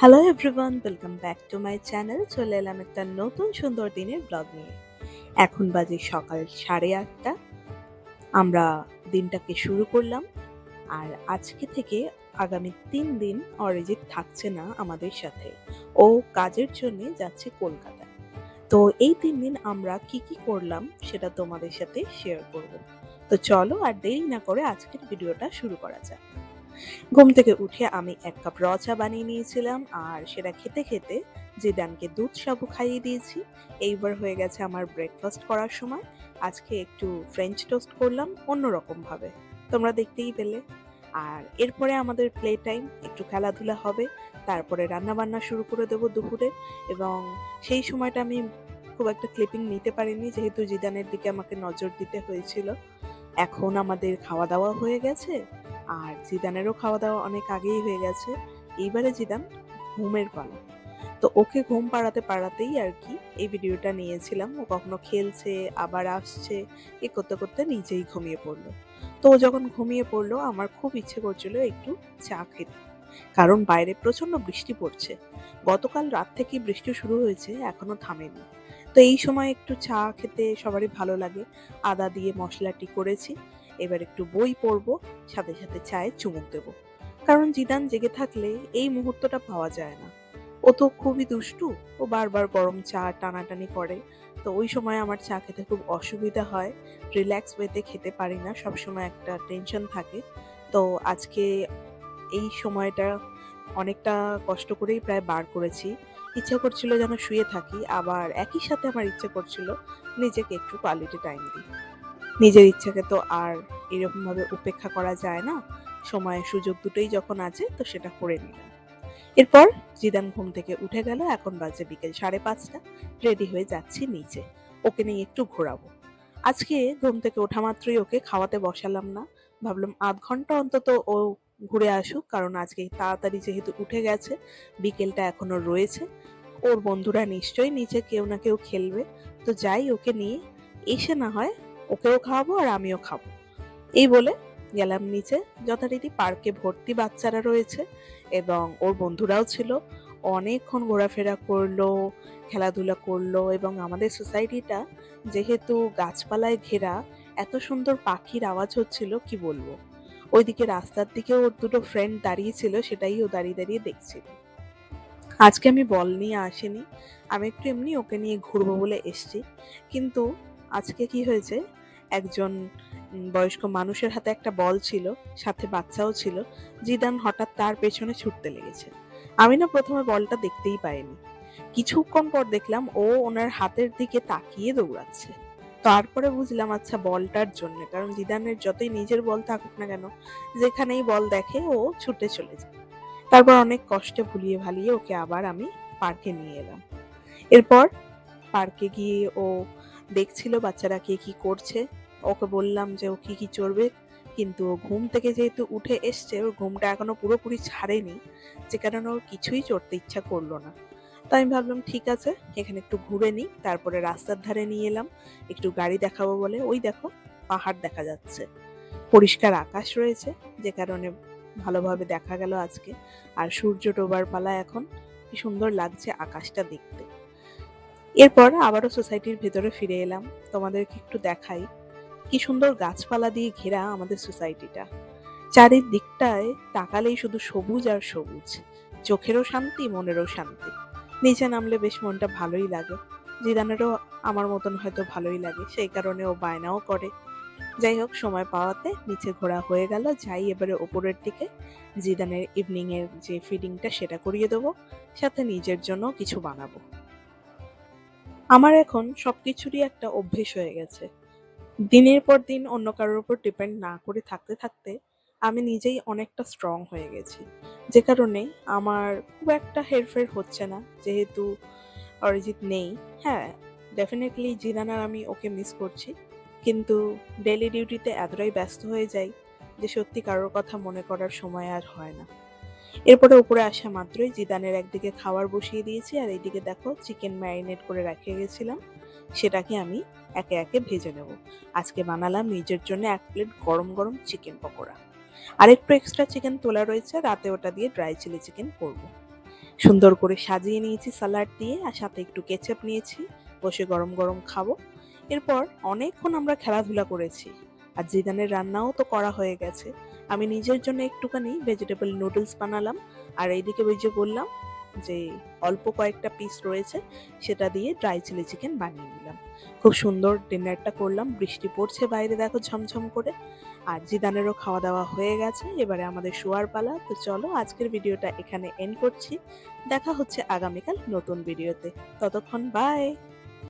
Hello everyone welcome back to my channel চলে এলাম একটা নতুন সুন্দর দিনের ব্লগ নিয়ে। এখন বাজে সকাল সাড়ে আটটা। আমরা দিনটাকে শুরু করলাম। আর আজকে থেকে আগামী তিন দিন অরিজিৎ থাকছে না আমাদের সাথে। ও কাজের জন্য যাচ্ছে কলকাতায় তো এই তিন দিন আমরা কি কি করলাম সেটা তোমাদের সাথে শেয়ার করব। তো চলো আর দেরি না করে আজকের ভিডিওটা শুরু করা যাক। ঘুম থেকে উঠে আমি এক কাপ র চা বানিয়ে নিয়েছিলাম, আর সেটা খেতে খেতে জিদানকে দুধ সাবু খাইয়ে দিয়েছি, এইবার হয়ে গেছে আমার ব্রেকফাস্ট করার সময়। আজকে একটু ফ্রেঞ্চ টোস্ট করলাম অন্যরকম ভাবে তোমরা দেখতেই পেলে। আর এরপরে আমাদের প্লে টাইম একটু খেলাধুলা হবে, তারপরে রান্না বান্না শুরু করে দেবো দুপুরে। এবং সেই সময়টা আমি খুব একটা ক্লিপিং নিতে পারিনি, যেহেতু জিদানের দিকে আমাকে নজর দিতে হয়েছিল। এখন আমাদের খাওয়া দাওয়া হয়ে গেছে আর জিদানেরও খাওয়া দাওয়া অনেক আগেই হয়ে গেছে। এইবারে জিদান ঘুমের পালা। তো ওকে ঘুম পাড়াতে পাড়াতেই আর কি এই ভিডিওটা নিয়েছিলাম। ও কখনো খেলছে, আবার আসছে, এ করতে করতে নিজেই ঘুমিয়ে পড়ল। তো ও যখন ঘুমিয়ে পড়ল, আমার খুব ইচ্ছে করছিল একটু চা খেতে। কারণ বাইরে প্রচণ্ড বৃষ্টি পড়ছে। গতকাল রাত থেকে বৃষ্টি শুরু হয়েছে, এখনও থামেনি। তো এই সময় একটু চা খেতে সবারই ভালো লাগে। আদা দিয়ে মশলাটি করেছি। এবার একটু বই পড়ব, সাথে সাথে চায়ে চুমুক দেব। কারণ জিদান জেগে থাকলে এই মুহূর্তটা পাওয়া যায় না। ও তো খুবই দুষ্টু, ও বারবার গরম চা টানাটানি করে। তো ওই সময় আমার চা খেতে খুব অসুবিধা হয়। রিল্যাক্স ওয়েতে খেতে পারি না, সবসময় একটা টেনশন থাকে। তো আজকে এই সময়টা অনেকটা কষ্ট করেই প্রায় বার করেছি। ইচ্ছা করছিল যেন শুয়ে থাকি, আবার একই সাথে আমার ইচ্ছে করছিল নিজেকে একটু কোয়ালিটি টাইম দিই। নিজের ইচ্ছাকে তো আর এরকমভাবে উপেক্ষা করা যায় না। সময় সুযোগ দুটোই যখন আছে, তো সেটা করে নিলাম। এরপর জিদান ঘুম থেকে উঠে গেল, এখন বাজে বিকেল সাড়ে পাঁচটা। রেডি হয়ে যাচ্ছি নিচে। ওকে নিয়ে একটু ঘোরাবো। আজকে ঘুম থেকে ওঠা মাত্রই ওকে খাওয়াতে বসালাম না। ভাবলাম আধ ঘণ্টা অন্তত ও ঘুরে আসুক, কারণ আজকে তাড়াতাড়ি যেহেতু উঠে গেছে, বিকেলটা এখনও রয়েছে। ওর বন্ধুরা নিশ্চয়ই নিচে কেউ না কেউ খেলবে। তো যাই ওকে নিয়ে, এসে না হয় ওকেও খাওয়াবো আর আমিও খাব। এই বলে গেলাম নিচে। যথারীতি পার্কে ভর্তি বাচ্চারা রয়েছে এবং ওর বন্ধুরাও ছিল। অনেকক্ষণ ঘোরাফেরা করল, খেলাধুলা করল এবং আমাদের সোসাইটিটা যেহেতু গাছপালায় ঘেরা, এত সুন্দর পাখির আওয়াজ হচ্ছিল, কি বলব? ওইদিকে রাস্তার দিকে ওর দুটো ফ্রেন্ড দাঁড়িয়ে ছিল, সেটাই ও দাঁড়িয়ে দাঁড়িয়ে দেখছিল। আজকে আমি বল নিয়ে আসিনি, আমি একটু এমনি ওকে নিয়ে ঘুরবো বলে এসছি। কিন্তু আজকে কি হয়েছে? একজন বয়স্ক মানুষের হাতে একটা বল ছিল, সাথে বাচ্চাও ছিল, জিদান হঠাৎ তার পেছনে ছুটতে লেগেছে। আমি না প্রথমে বলটা দেখতেই পাইনি। কিছুক্ষণ পর দেখলাম ও ওনার হাতের দিকে তাকিয়ে দৌড়াচ্ছে। তারপরে বুঝলাম আচ্ছা বলটার জন্য। কারণ জিদানের যতই নিজের বল থাকুক না কেন, যেখানেই বল দেখে ও ছুটে চলে যায়। তারপর অনেক কষ্টে ভুলিয়ে ভালিয়ে ওকে আবার আমি পার্কে নিয়ে এলাম। এরপর পার্কে গিয়ে ও দেখছিল বাচ্চারা কে কি করছে। ওকে বললাম যে, ও কি কি চড়বে? কিন্তু ও ঘুম থেকে যেহেতু উঠে এসছে, ওর ঘুমটা এখনও পুরোপুরি ছাড়েনি, যে কারণে ওর কিছুই চড়তে ইচ্ছা করল না। তো আমি ভাবলাম, ঠিক আছে, এখানে একটু ঘুরে নিই। তারপরে রাস্তার ধারে নিয়ে এলাম। একটু গাড়ি দেখাবো বলে। ওই দেখো, পাহাড় দেখা যাচ্ছে। পরিষ্কার আকাশ রয়েছে, যে কারণে ভালোভাবে দেখা গেল আজকে। আর সূর্য ডোবার পালা এখন কি সুন্দর লাগছে আকাশটা দেখতে। এরপর আবারও সোসাইটির ভেতরে ফিরে এলাম। তোমাদেরকে একটু দেখাই কি সুন্দর গাছপালা দিয়ে ঘেরা আমাদের সোসাইটিটা। চারিদিকটায় তাকালেই শুধু সবুজ আর সবুজ। চোখেরও শান্তি, মনেরও শান্তি। নিচে নামলে বেশ মনটা ভালোই লাগে। জিদানেরও আমার মতন হয়তো ভালোই লাগে, সেই কারণে ও বায়নাও করে। যাই হোক, সময় পাওয়াতে নিচে ঘোরা হয়ে গেল। যাই এবারে ওপরের দিকে, জিদানের ইভিনিং এর যে ফিডিংটা সেটা করিয়ে দেবো, সাথে নিজের জন্য কিছু বানাবো। আমার এখন সব কিছুরই একটা অভ্যেস হয়ে গেছে। দিনের পর দিন অন্য কারোর উপর ডিপেন্ড না করে থাকতে থাকতে আমি নিজেই অনেকটা স্ট্রং হয়ে গেছি। যে কারণে আমার খুব একটা হেরফের হচ্ছে না, যেহেতু অরিজিৎ নেই। হ্যাঁ ডেফিনেটলি জিনানার আমি ওকে মিস করছি। কিন্তু ডেলি ডিউটিতে এতটাই ব্যস্ত হয়ে যাই যে সত্যি কারোর কথা মনে করার সময় আর হয় না। এরপরে উপরে আসা মাত্রই জিদানের একদিকে খাবার বসিয়ে দিয়েছি আর এইদিকে দেখো চিকেন ম্যারিনেট করে রেখে গেছিলাম। সেটাকে আমি একে একে ভেজে নেব। আজকে বানালাম নিজের জন্য এক প্লেট গরম গরম চিকেন পকোড়া। আর একটু এক্সট্রা চিকেন তোলা রয়েছে, রাতে ওটা দিয়ে ড্রাই চিলি চিকেন করব। সুন্দর করে সাজিয়ে নিয়েছি স্যালাড দিয়ে, আর সাথে একটু কেচাপ নিয়েছি, বসে গরম গরম খাব। এরপর অনেকক্ষণ আমরা খেলাধুলা করেছি, আর জিদানের রান্নাও তো করা হয়ে গেছে। আমি নিজের জন্য একটুখানি ভেজিটেবল নুডলস বানালাম, আর এইদিকে ওই যে বললাম যে অল্প কয়েকটা পিস রয়েছে, সেটা দিয়ে ড্রাই চিলি চিকেন বানিয়ে নিলাম। খুব সুন্দর ডিনারটা করলাম, বৃষ্টি পড়ছে বাইরে দেখো ঝমঝম করে। আর জিদানেরও খাওয়া দাওয়া হয়ে গেছে। এবারে আমাদের শোয়ার পালা। তো চলো আজকের ভিডিওটা এখানে এন্ড করছি। দেখা হচ্ছে আগামীকাল নতুন ভিডিওতে। ততক্ষণ বাই